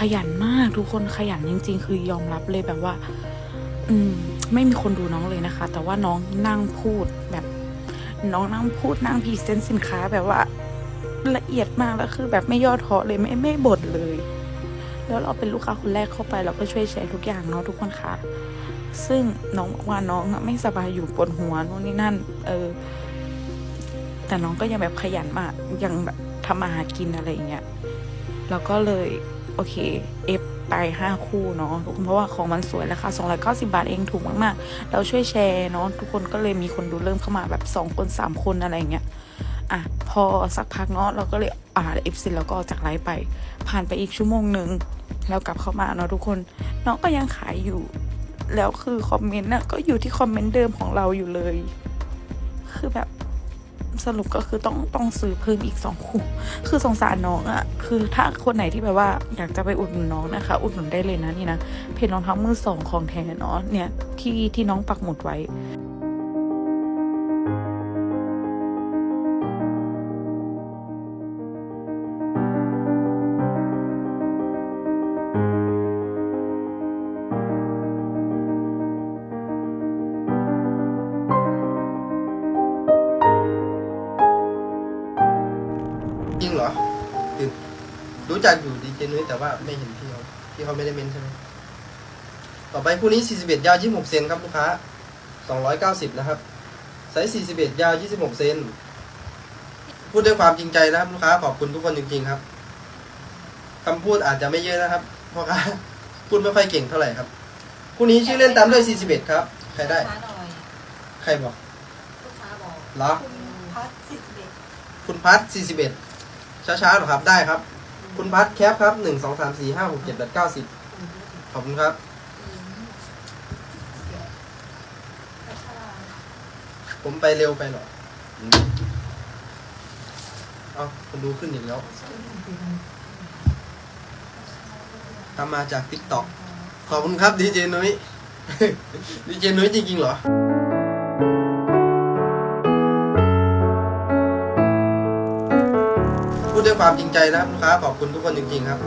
ขยันมากทุกคนขยันจริง ๆ คือยอมรับเลยแบบว่า อืม ไม่มีคนดูน้องเลยนะคะ แต่ว่าน้องนั่งพูดแบบ น้องนั่งพูดนั่งพรีเซนต์สินค้าแบบว่า ละเอียดมากแล้วคือ แบบไม่ย่อท้อเลยไม่ไม่บ่นเลย แล้วเราเป็นลูกค้าคนแรกเข้าไป เราก็ช่วยแชร์ทุกอย่างเนาะทุกคนค่ะซึ่งน้องว่าน้องไม่สบายอยู่ปวดหัวนู่นนี่นั่น เออ แต่น้องก็ยังแบบขยันมากยังแบบทำมาหากินอะไรอย่างเงี้ยเราก็เลย โอเคเอฟไปห้าคู่เนาะทุกคนเพราะว่าของมันสวยราคาสองร้อยเก้าสิบาทเองถูกมากๆเราช่วยแชร์เนาะทุกคนก็เลยมีคนดูเริ่มเข้ามาแบบสองคนสามคนอะไรเงี้ยอะพอสักพักเนาะเราก็เลยอ่าเอฟซีแล้วก็ออกจากไลฟ์ไป ผ่านไปอีกชั่วโมงหนึ่งแล้วกลับเข้ามาเนาะทุกคนน้องก็ยังขายอยู่ แล้วคือคอมเมนต์น่ะก็อยู่ที่คอมเมนต์เดิมของเราอยู่เลย คือแบบ สรุปก็คือต้องต้องซื้อเพิ่มอีกสองคู่คือสงสารน้องอะคือถ้าคนไหนที่แบบว่าอยากจะไปอุดหนุนน้องนะคะ อุดหนุนได้เลยนะนี่นะเพจรองเท้ามือสองของแท้เนาะเนี่ยที่ที่น้องปักหมุดไว้ คือรู้จักอยู่ดีเจนุ้ยแต่ว่าไม่เห็นพี่เขาพี่เขาไม่ได้เมนใช่ไหมต่อไปคู่นี้ 41 ยาว 26 เซนครับลูกค้า 290 นะครับไซส์41 ยาว 26 เซนพูดด้วยความจริงใจนะครับลูกค้าขอบคุณทุกคนจริงๆครับคำพูดอาจจะไม่เยอะนะครับเพราะว่าพูดไม่ค่อยเก่งเท่าไหร่ครับคู่นี้ชื่อเล่นตามด้วย 41 ครับ ใครได้ ลูกค้าหน่อยใครบอก ลูกค้าบอกเหรอ คุณพัดสิบเอ็ดคุณพัท41 ช้าๆเหรอครับได้ครับ คุณพัทแคปครับ1 2 3 4 5 6 7 8 9 10ขอบคุณครับผมไปเร็วไปเหรอเอาคนดูขึ้นอีกแล้วทำมาจาก t ิ k t o k ขอบคุณครับดีเจนุ้ยดีเจนุ้ยจริงๆเหรอ ดด้วยความจริงใจนะครับลูกค้าขอบคุณทุกคนจริงๆครับ